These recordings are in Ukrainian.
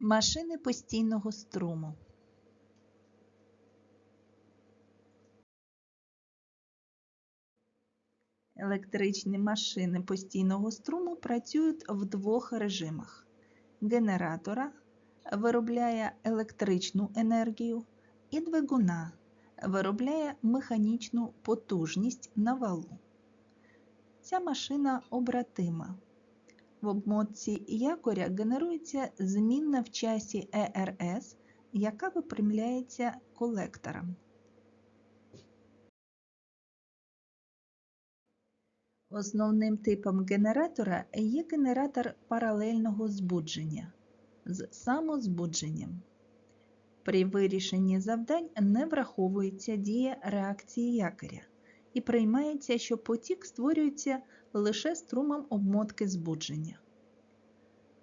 Машини постійного струму. Електричні машини постійного струму працюють в двох режимах. Генератора виробляє електричну енергію і двигуна виробляє механічну потужність на валу. Ця машина обратима. В обмотці якоря генерується змінна в часі ЕРС, яка випрямляється колектором. Основним типом генератора є генератор паралельного збудження з самозбудженням. При вирішенні завдань не враховується дія реакції якоря і приймається, що потік створюється лише струмом обмотки збудження.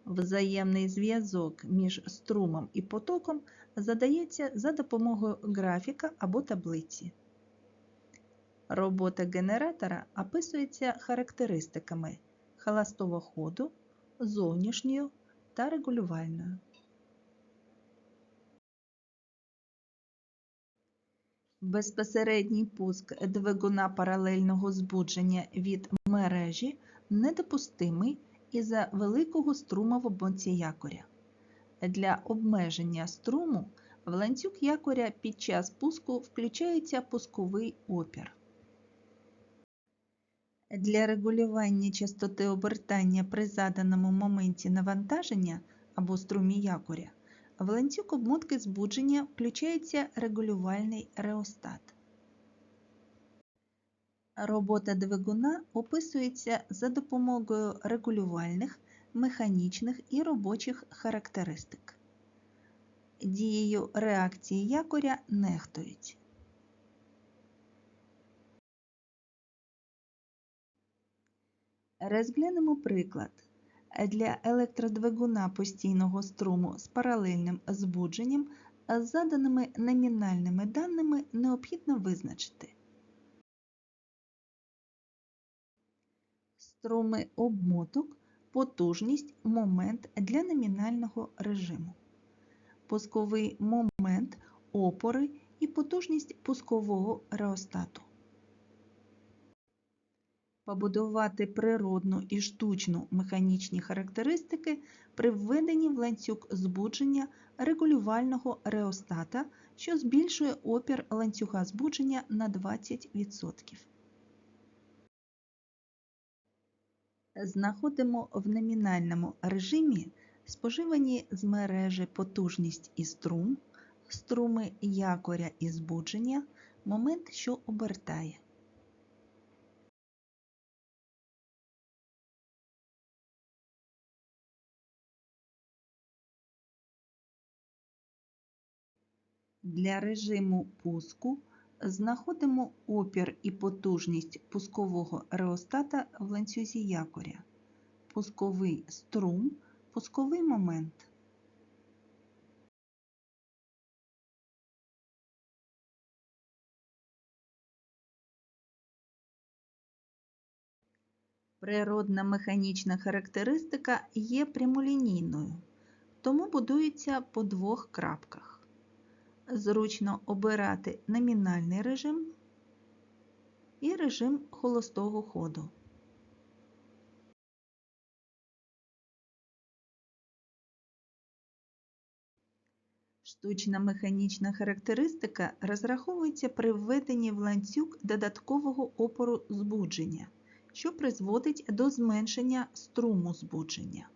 Взаємний зв'язок між струмом і потоком задається за допомогою графіка або таблиці. Робота генератора описується характеристиками холостого ходу, зовнішньою та регулювальною. Безпосередній пуск двигуна паралельного збудження від мережі недопустимий із-за великого струму в обмотці якоря. Для обмеження струму в ланцюг якоря під час пуску включається пусковий опір. Для регулювання частоти обертання при заданому моменті навантаження або струмі якоря в ланцюг обмотки збудження включається регулювальний реостат. Робота двигуна описується за допомогою регулювальних, механічних і робочих характеристик. Дією реакції якоря нехтують. Розглянемо приклад. Для електродвигуна постійного струму з паралельним збудженням з заданими номінальними даними необхідно визначити струми обмоток, потужність, момент для номінального режиму, пусковий момент, опори і потужність пускового реостату. Побудувати природну і штучну механічні характеристики при введенні в ланцюг збудження регулювального реостата, що збільшує опір ланцюга збудження на 20%. Знаходимо в номінальному режимі споживані з мережі потужність і струм, струми якоря і збудження, момент, що обертає. Для режиму пуску знаходимо опір і потужність пускового реостата в ланцюзі якоря, пусковий струм, пусковий момент. Природна механічна характеристика є прямолінійною, тому будується по двох крапках зручно обирати номінальний режим і режим холостого ходу. Штучна механічна характеристика розраховується при введенні в ланцюг додаткового опору збудження, що призводить до зменшення струму збудження.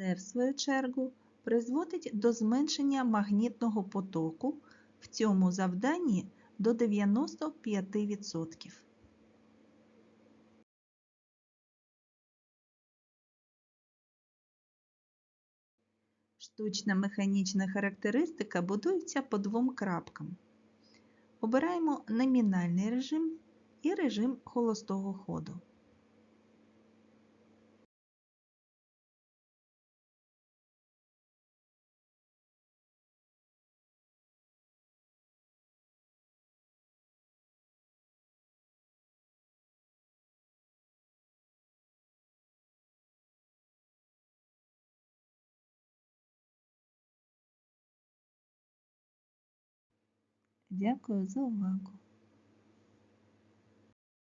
Це, в свою чергу, призводить до зменшення магнітного потоку в цьому завданні до 95%. Штучна механічна характеристика будується по двом крапкам. Обираємо номінальний режим і режим холостого ходу. Дякую за увагу!